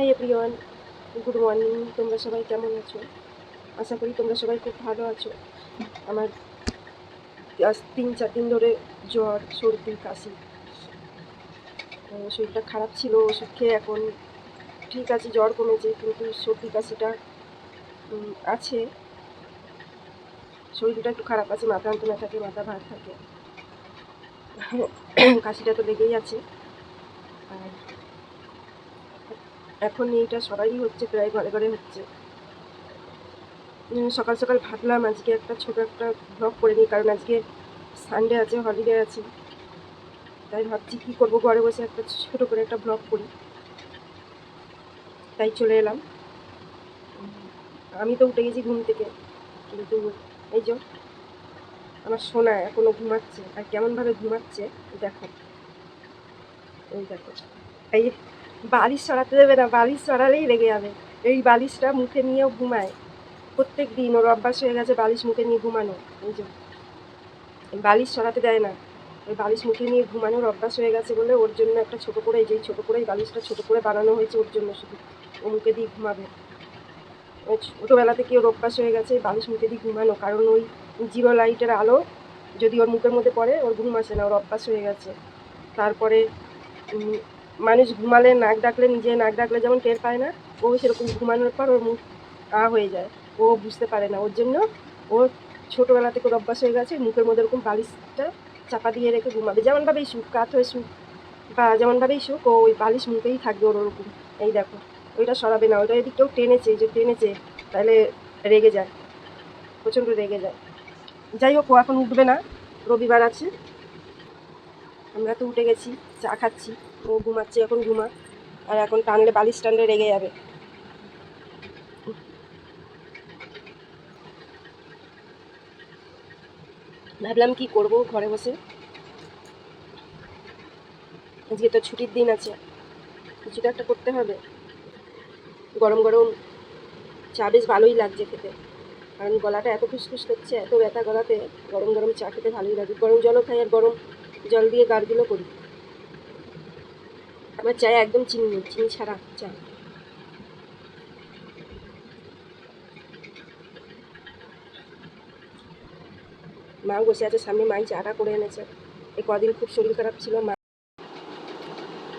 Hi everyone, good morning, তোমরা সবাই কেমন আছো? আশা করি তোমরা সবাই খুব ভালো আছো। আমার আজ তিন চার দিন ধরে জ্বর, সর্দি, কাশি। শরীরটা খারাপ ছিল, ওষুধ খেয়ে এখন ঠিক আছে, জ্বর কমেছে, কিন্তু সর্দি, কাশিটা আছে। শরীরটা একটু খারাপ আছে, মাথা যন্ত্রণা থাকে, মাথা ভার থাকে। কাশিটা তো লেগেই আছে। আর এখন এইটা সবারই হচ্ছে, প্রায় ঘরে ঘরে হচ্ছে। সকাল সকাল ভাবলাম আজকে একটা ছোট একটা ব্লগ করে নিই, কারণ আজকে সানডে আছে হলিডে আছে। তাই ভাবছি কী করব, ঘরে বসে একটা ছোট করে একটা ব্লগ করি। তাই চলে এলাম। আমি তো উঠে গেছি ঘুম থেকে, কিন্তু এই যে আমার সোনা এখনও ঘুমাচ্ছে, আর কেমনভাবে ঘুমাচ্ছে, দেখো। এই দেখো। এই বালিশ সরাতে দেবে না, বালিশ সরালেই রেগে যাবে। এই বালিশটা মুখে নিয়েও ঘুমায়। প্রত্যেক দিন ওর অভ্যাস হয়ে গেছে বালিশ মুখে নিয়ে ঘুমানো। এই যে বালিশ সরাতে দেয় না। ওই বালিশ মুখে নিয়ে ঘুমানোর অভ্যাস হয়ে গেছে বলে ওর জন্য একটা ছোট করে, এই যে এই ছোট করে বালিশটা ছোট করে বানানো হয়েছে ওর জন্য শুধু। ও মুখে দিয়ে ঘুমাবে। ছোটোবেলা থেকে ওর অভ্যাস হয়ে গেছে বালিশ মুখে দিয়ে ঘুমানো। কারণ ওই জিরো লাইটের আলো যদি ওর মুখের মধ্যে পড়ে, ওর ঘুম আসে না, ওর অভ্যাস হয়ে গেছে। তারপরে মানুষ ঘুমালে, নাক ডাকলে নিজে নাক ডাকলে যেমন টের পায় না, ও সেরকম ঘুমানোর পর ওর মুখ আ হয়ে যায়। ও বুঝতে পারে না। ওর জন্য ও ছোটোবেলা থেকে ওর অভ্যাস হয়ে গেছে, মুখের মধ্যে এরকম বালিশটা চাপা দিয়ে রেখে ঘুমাবে। যেমনভাবেই শুক কাত হয়ে শুক বা যেমনভাবেই শুক ও ওই বালিশ মুখেই থাকবে ওর ওরকম। এই দেখো, ওইটা সরাবে না, ওইটা যদি কেউ টেনেছে যে টেনেছে, তাহলে রেগে যায়, প্রচণ্ড রেগে যায়। যাই হোক, ও এখন উঠবে না, রবিবার আছে। আমরা তো উঠে গেছি, চা খাচ্ছি। ও ঘুমাচ্ছে, এখন ঘুমা। আর এখন টানলে বালিশ টানলে রেগে যাবে। ভাবলাম কি করব ঘরে বসে। আজকে তো ছুটির দিন আছে। কিছু তো একটা করতে হবে। গরম গরম চা বেশ ভালোই লাগছে খেতে। কারণ গলাটা এত খুসখুস করছে, এত ব্যথা গলাতে। গরম গরম চা খেতে ভালোই লাগে। গরম জলও খাই আর গরম জল দিয়ে গার্গিলও করি। আমার চায়ে একদম চিনি নেই, চিনি ছাড়া চা মা বসে আছে, সামনে মাই চাটা করে এনেছে। এই কদিন খুব শরীর খারাপ ছিল, মা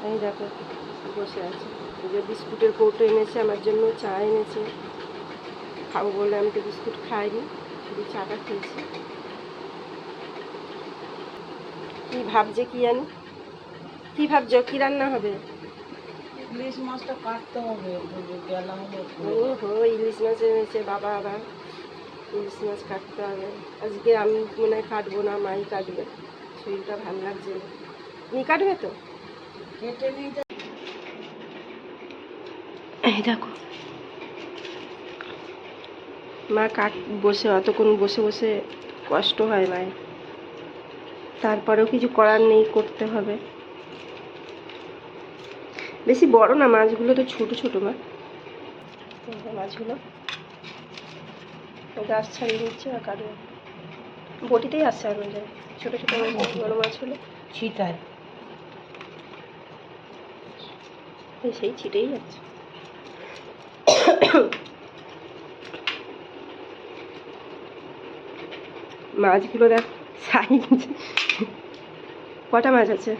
এই দেখো, বসে আছে। যে বিস্কুটের কৌটো এনেছে, আমার জন্য চা এনেছে। খাব বলে আমি তো বিস্কুট খাইনি, শুধু চাটা খেয়েছি। কি ভাবছে কি জানি? কি ভাবছ? কি রান্না হবে? ইলিশ মাছটা কাটতে হবে গেলাম ও হো ইলিশ মাছ এনেছে বাবা আবার। ইলিশ মাছ কাটতে হবে। আজকে আমি মনে হয় কাটবো না মাই কাটবে। শরীরটা ভালো লাগছে না। তুমি কাটবে তো? কেটে নিয়ে এই দেখো। মা কাট বসে অতক্ষণ বসে বসে কষ্ট হয় মায়ের। তারপরেও কিছু করার নেই করতে হবে। বেশি বড় না মাছগুলো তো ছোট ছোট মা। এই যে মাছগুলো গাছ ছাড়িয়ে নিচ্ছে আর কাটবে বটিতেই আসছে আর যায় ছোটো ছোটো মাছ বড় মাছ হলো। ছিটায়। সেই ছিটেই যাচ্ছে। মাছগুলো দেখ সাইজ। কটা মাছ আছে?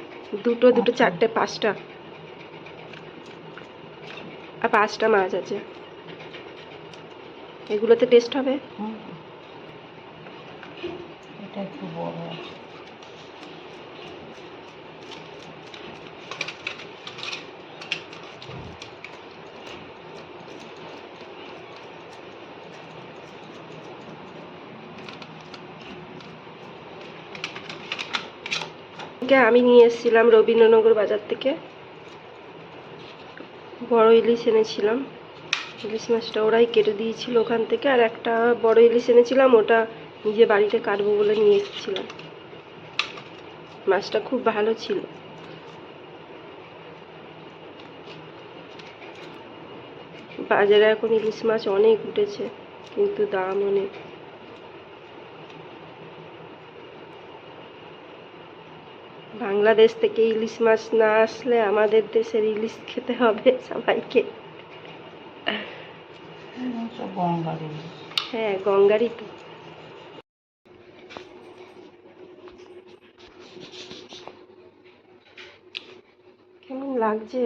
দুটো দুটো চারটে পাঁচটা। আর পাঁচটা মাছ আছে। এগুলোতে টেস্ট হবে? এটা একটু বড় আছে। আমি নিয়ে এসেছিলাম রবীন্দ্রনগর বাজার থেকে। বড় ইলিশ এনেছিলাম। ইলিশ মাছটা ওরাই কেটে দিয়েছিল ওখান থেকে। আর একটা বড় ইলিশ এনেছিলাম, ওটা নিজে বাড়িতে কাটবো বলে নিয়ে এসেছিলাম। মাছটা খুব ভালো ছিল। বাজারে এখন ইলিশ মাছ অনেক উঠেছে, কিন্তু দাম অনেক। বাংলাদেশ থেকে ইলিশ মাছ না আসলে আমাদের দেশের ইলিশ খেতে হবে সবাইকে। হ্যাঁ গঙ্গারই তো কেমন লাগছে?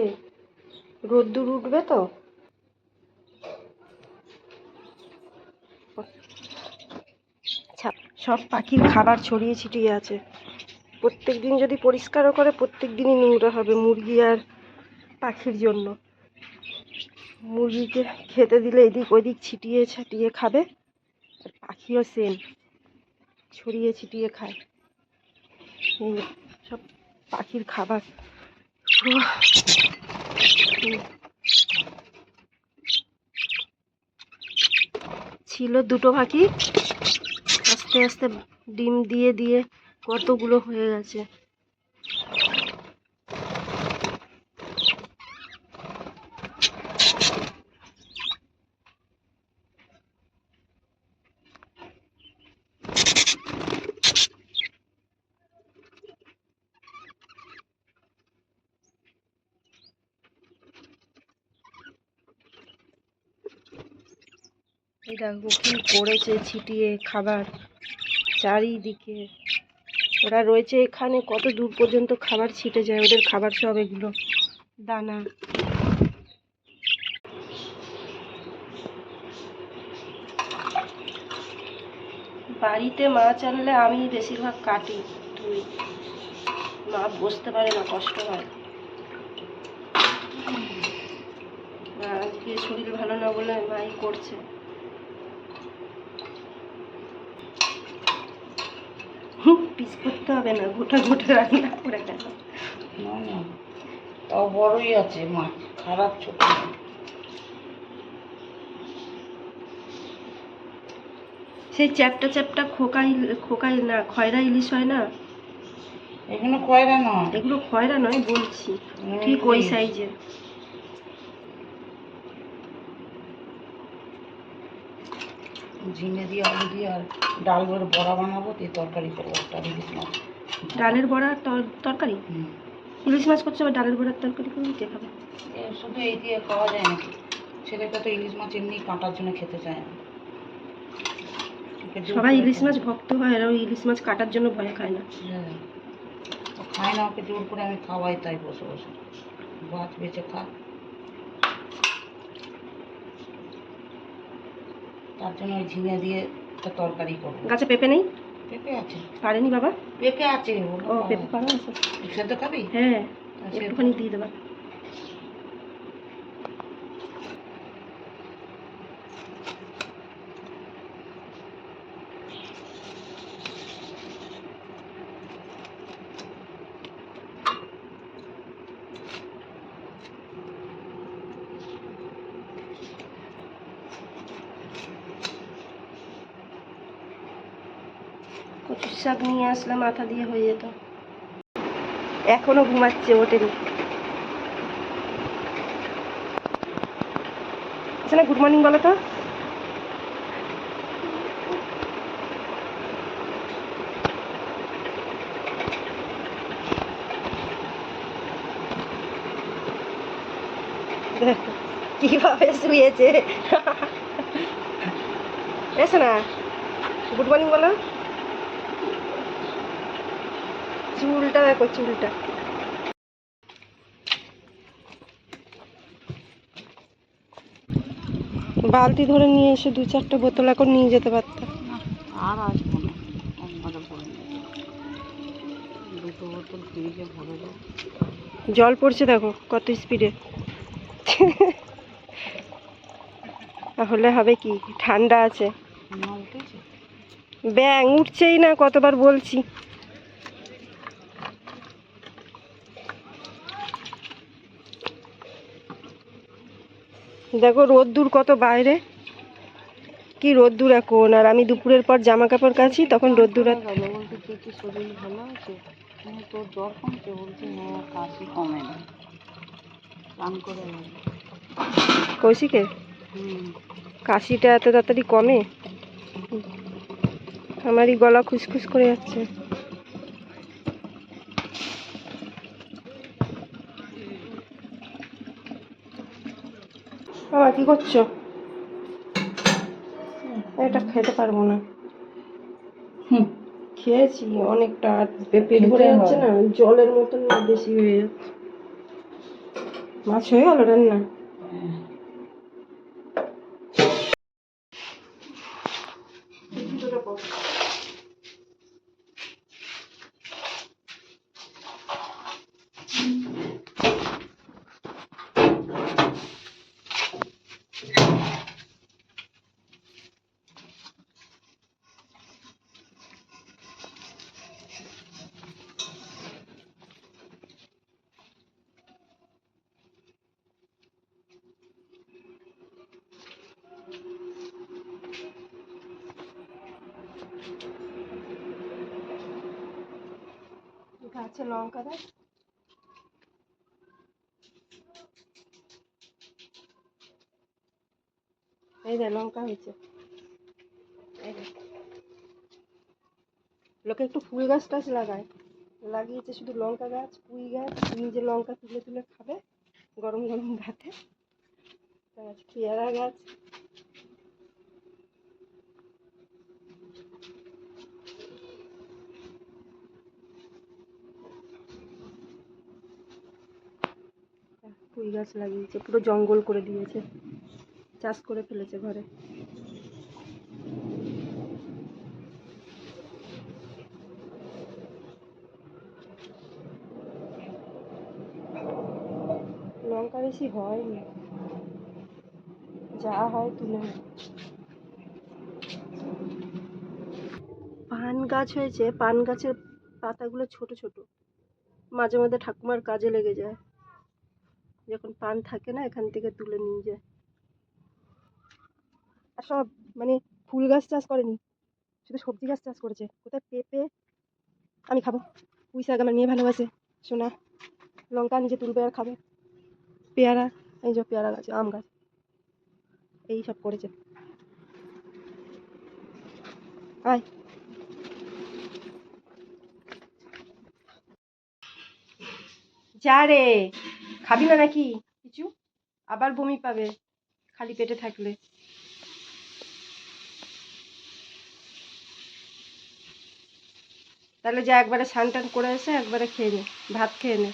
রোদ্দুর উঠবে তো? সব পাখির খাবার ছড়িয়ে ছিটিয়ে আছে। প্রত্যেক দিন যদি পরিষ্কারও করে প্রত্যেক দিনই নোংরা হবে মুরগি আর পাখির জন্য। মুরগিকে খেতে দিলে এদিক ওদিক ছিটিয়ে ছাটিয়ে খাবে, আর পাখিও সেম ছড়িয়ে ছিটিয়ে খায়। সব পাখির খাবার। ছিল দুটো পাখি, আস্তে আস্তে ডিম দিয়ে দিয়ে কতগুলো হয়ে গেছে? এই দেখো কি করেছে ছিটিয়ে খাবার চারিদিকে। ওরা রয়েছে এখানে, কত দূর পর্যন্ত খাবার ছিটে যায়, ওদের খাবার সব এগুলো, দানা। বাড়িতে মাছ আনলে আমি বেশিরভাগ কাটি, ধুই। মা বসতে পারে না, কষ্ট হয়। আজকে শরীর ভালো না বলে মাই করছে। পিস করতে হবে না গোটা গোটা রান্না করে গেল না না তাও বড়ই আছে মাছ খারাপ ছোট সেই চ্যাপটা চ্যাপটা খোকাই ইল- খোকা ইল- না খয়রা ইলিশ হয় না? এগুলো কয়রা নয়। এগুলো খয়রা নয় বলছি ঠিক ওই সাইজের। ঝিঙে দিয়ে আলু দিয়ে আর ডাল করে বড়া বানাবো দিয়ে তরকারি করব একটা ইলিশ মাছ। ডালের বড়া তর- তরকারি। ইলিশ মাছ করছে আবার ডালের বড়ার তরকারি করবি কে খাবে? শুধু এই দিয়ে খাওয়া যায় নাকি? ছেলেটা তো ইলিশ মাছ এমনি কাঁটার জন্য খেতে চায় না। সবাই ইলিশ মাছ ভক্ত হয় আর ওই ইলিশ মাছ কাটার জন্য ভয় খায় না। হ্যাঁ। খায় না ওকে জোর করে আমি খাওয়াই তাই বসে বসে। মাছ বেঁচে খা তার জন্য ওই ঝিঙে দিয়ে একটা তরকারি করব। গাছে পেঁপে নেই? পেঁপে আছে। পারেনি বাবা? পেঁপে আছে ও পেঁপে পারো আছে। সেদ্ধ খাবি? হ্যাঁ একটুখানি দিয়ে দেবা। শাক নিয়ে আসলে মাথা দিয়ে হয়ে যেত। এখনও ঘুমাচ্ছে ওঠেনি আচ্ছা না গুড মর্নিং বলো তো। কীভাবে শুয়েছে? এসো না। গুড মর্নিং বলো। চুলটা দেখো চুলটা। বালতি ধরে নিয়ে এসে দু চারটে বোতল এখন নিয়ে যেতে পারতাম না, আর আসব না। একবারে ভরে নেব দুটো বোতল ফ্রিজে ভরে জল পড়ছে দেখো কত স্পিডে। তাহলে হবে কি? ঠান্ডা আছে। ব্যাং উঠছেই না কতবার বলছি। দেখো রোদ্দুর কত বাইরে। কি রোদ্দুর এখন? আর আমি দুপুরের পর জামা কাপড় কাছি তখন রোদ্দুর আর ভালো বলতে তুই কি শরীর ভালো আছে? তোর জ্বর কমছে বলছে হ্যাঁ কাশি কমে না। স্নান করে নেবে। কাশিটা এত তাড়াতাড়ি কমে? আমারই গলা খুসখুস করে যাচ্ছে বাবা কি করছ? এটা খেতে পারব না। খেয়েছি অনেকটা পেট ভরে যাচ্ছে না জলের মতন না বেশি হয়ে যাচ্ছে। মাছ হয়ে গেল রান্না? গাছে লঙ্কা দেয় এই দেখ, লঙ্কা হয়েছে। লোকে একটু ফুল গাছ টাছ লাগায়। লাগিয়েছে শুধু লঙ্কা গাছ, পুঁই গাছ। নিজে লঙ্কা তুলে তুলে খাবে, গরম গরম ভাতে। গাছ পেয়ারা গাছ। পুঁই গাছ লাগিয়েছে, পুরো জঙ্গল করে দিয়েছে, চাষ করে ফেলেছে ঘরে। লঙ্কা বেশি হয়নি। যা হয় তুলে। পান গাছ হয়েছে, পান গাছের পাতাগুলো ছোট ছোট। মাঝে মাঝে ঠাকুমার কাজে লেগে যায়। যখন পান থাকে না, এখান থেকে তুলে নিয়ে যায়। আর সব মানে ফুল গাছ চাষ করেনি, শুধু সবজি গাছ চাষ করেছে। কোথায় পেঁপে, আমি খাব। পুঁই শাক আমার নিয়ে ভালোবাসে, সোনা, লঙ্কা নিজে তুলবে আর খাবে। পেয়ারা, এই যে পেয়ারা গাছ, আম গাছ, এই সব করেছে। আয়। যা রে। খাবি না নাকি? কিছু আবার বমি পাবে খালি পেটে থাকলে। তাহলে যা একবারে স্নান টান করে এসে একবারে খেয়ে নে ভাত খেয়ে নে।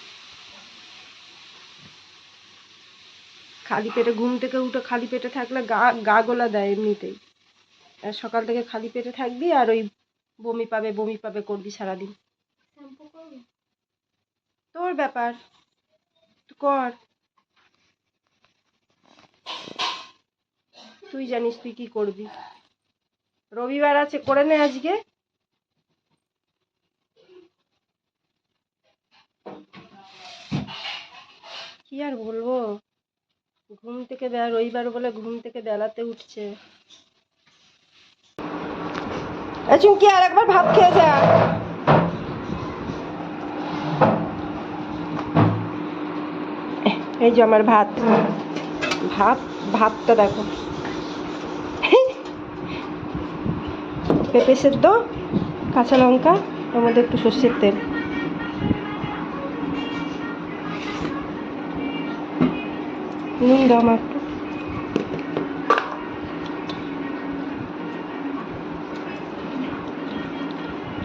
খালি পেটে ঘুম থেকে উঠে খালি পেটে থাকলে গা গা গোলা দেয় এমনিতেই। সকাল থেকে খালি পেটে থাকবি আর ওই বমি পাবে বমি পাবে করবি সারাদিন। তোর ব্যাপার। কর। তুই জানিস তুই কি করবি। রবিবার আছে, করে নে আজকে। কি আর বলব? ঘুম থেকে রবিবার বলে ঘুম থেকে বেলাতে উঠছে। চুমকি আর একবার ভাত খেয়ে যা। এই যে আমার ভাত। ভাত, ভাতটা দেখো। পেঁপে সেদ্ধ, কাঁচা লঙ্কা ওর মধ্যে একটু সর্ষের তেল। নুন আমার একটু।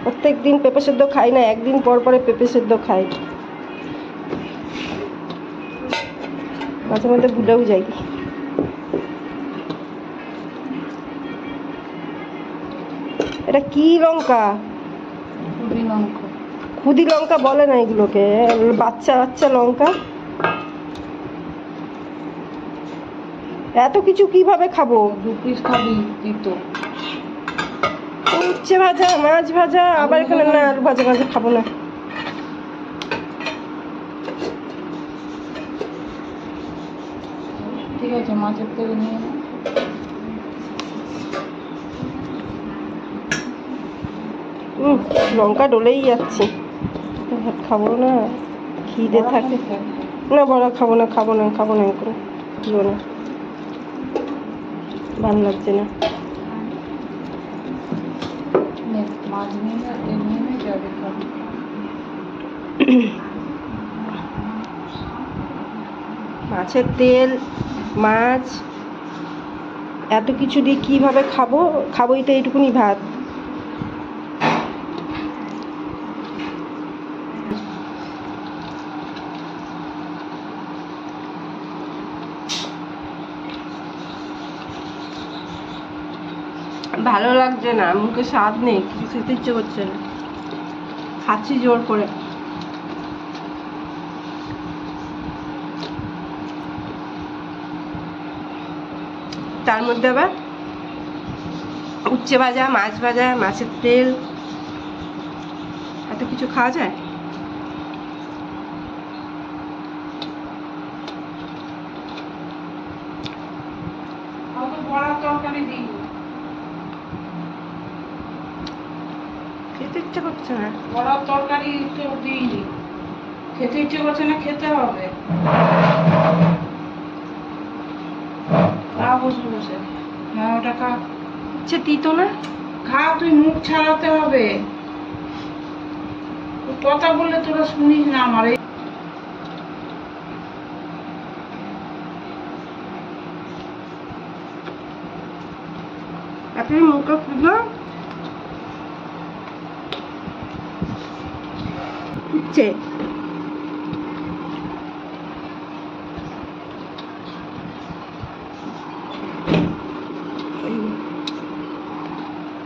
প্রত্যেক দিন পেঁপে সেদ্ধ খাই না, একদিন পর পরে পেঁপে সেদ্ধ খাই। মাঝে মধ্যে ভুলেও যাই। এটা কি লঙ্কা? খুদি লঙ্কা বলে না এগুলোকে বাচ্চা বাচ্চা লঙ্কা। এত কিছু কীভাবে খাব? দু পিস খাবি দিত। উচ্ছে ভাজা মাছ ভাজা আবার এখানে না আলু ভাজা ভাজা খাব না ঠিক আছে মাছের তেল নিয়ে। লঙ্কা ডলেই যাচ্ছে। ভাত খাব না খিদে থাকে। না বড়া খাব না খাব না খাব না এখন খাব না। ভালো লাগছে না। মাছ নিয়ে নিয়ে যাবে খাবি। মাছের তেল মাছ, এত কিছু দিয়ে কীভাবে খাব? খাবোই তো এইটুকুনি ভাত। ভালো লাগছে না, মুখে স্বাদ নেই, কিছু খেতে ইচ্ছে করছে না। খাচ্ছি জোর করে। তার মধ্যে আবার উচ্ছে ভাজা মাছ ভাজা মাছের তেল। এত কিছু খাওয়া যায়? খেতে ইচ্ছে করছে না। বড়ার তরকারি কেউ দিইনি। খেতে ইচ্ছে করছে না খেতে হবে। বসে। বসে ওটা খা না? তুই মুখ ছাড়াতে হবে। কথা বললে তোরা শুনিস না আমার মুখে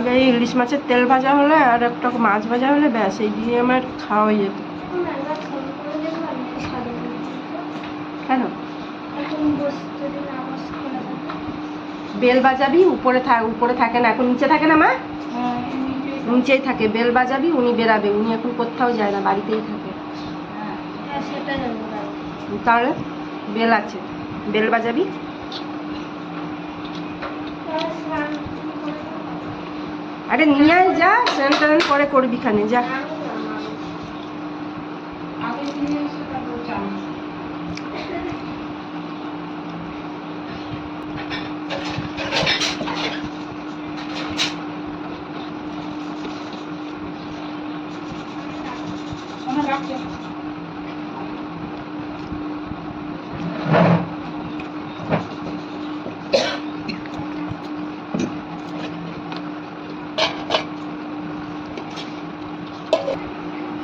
আগে এই ইলিশ মাছের তেল ভাজা হলে আর একটা মাছ ভাজা হলে ব্যাস এই দিয়ে আমার খাওয়া হয়ে যেত। কেন? বেল বাজাবি উপরে থাক উপরে থাকে না এখন নিচে থাকে না মা? নিচেই থাকে বেল বাজাবি উনি বেরাবে উনি এখন কোথাও যায় না বাড়িতেই থাকে। হ্যাঁ তাহলে বেল আছে বেল বাজাবি আরে নিয়ে আয় যা স্নান পরে করে করবি খানে যা আগে নিয়ে এসে তারপর চান শোনা রাখছে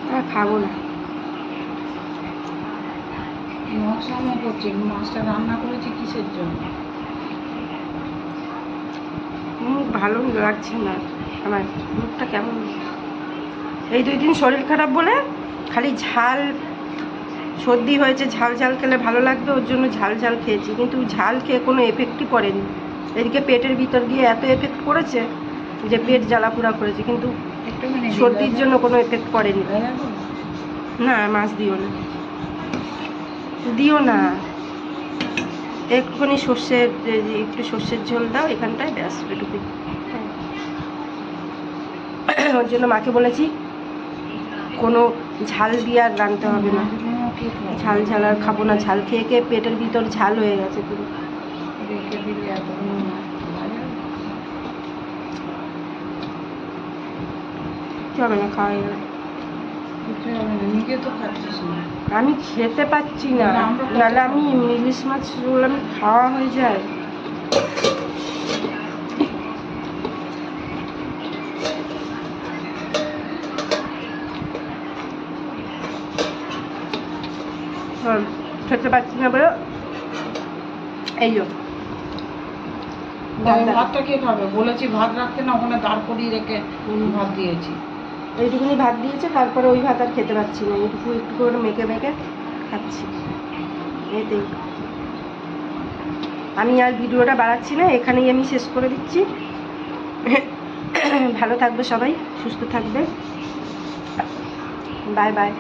আর খাব না। নকশামো করছে মাছটা রান্না করেছি কিসের জন্য? মুখ ভালো লাগছে না। আমার মুখটা কেমন এই দুই দিন শরীর খারাপ বলে খালি ঝাল সর্দি হয়েছে ঝাল ঝাল খেলে ভালো লাগবে ওর জন্য ঝাল ঝাল খেয়েছি। কিন্তু ঝাল খেয়ে কোনো এফেক্টই পড়েনি। এদিকে পেটের ভিতর গিয়ে এত এফেক্ট পড়েছে যে পেট জ্বালা পোড়া করেছে কিন্তু সর্দির জন্য কোনো এফেক্ট পড়েনি? না, মাছ দিও না। দিও না। একটুখানি সর্ষের একটু সর্ষের ঝোল দাও, এখানটায় ব্যাস, এটুকুই। ওর জন্য মাকে বলেছি, কোনো ঝাল দিয়ে আর রাঁধতে হবে না? ঝাল ঝাল আর খাব না, ঝাল খেয়ে খেয়ে পেটের ভিতর ঝাল হয়ে গেছে পুরো। যাবে? না, খাওয়া যাবে হবে না, নিজে তো খাচ্ছিস না। আমি খেতে পাচ্ছি না। নাহলে আমি ইলিশ মাছগুলো আমি খাওয়া হয়ে যায়। খেতে পাচ্ছি না বলে। এই যো। তা ওই ডাক্তার। ভাতটা কে খাবে? বলেছি ভাত রাখতে না ওখানে দাঁড় করিয়ে রেখে ভাত দিয়েছি। এইটুকুনি ভাত দিয়েছে, তারপরে ওই ভাত আর খেতে পারছি না। এইটুকু একটু করে মেখে মেখে খাচ্ছি। এতেই। আমি আর ভিডিওটা বাড়াচ্ছি না, এখানেই আমি শেষ করে দিচ্ছি। ভালো থাকবে সবাই, সুস্থ থাকবে। Bye bye.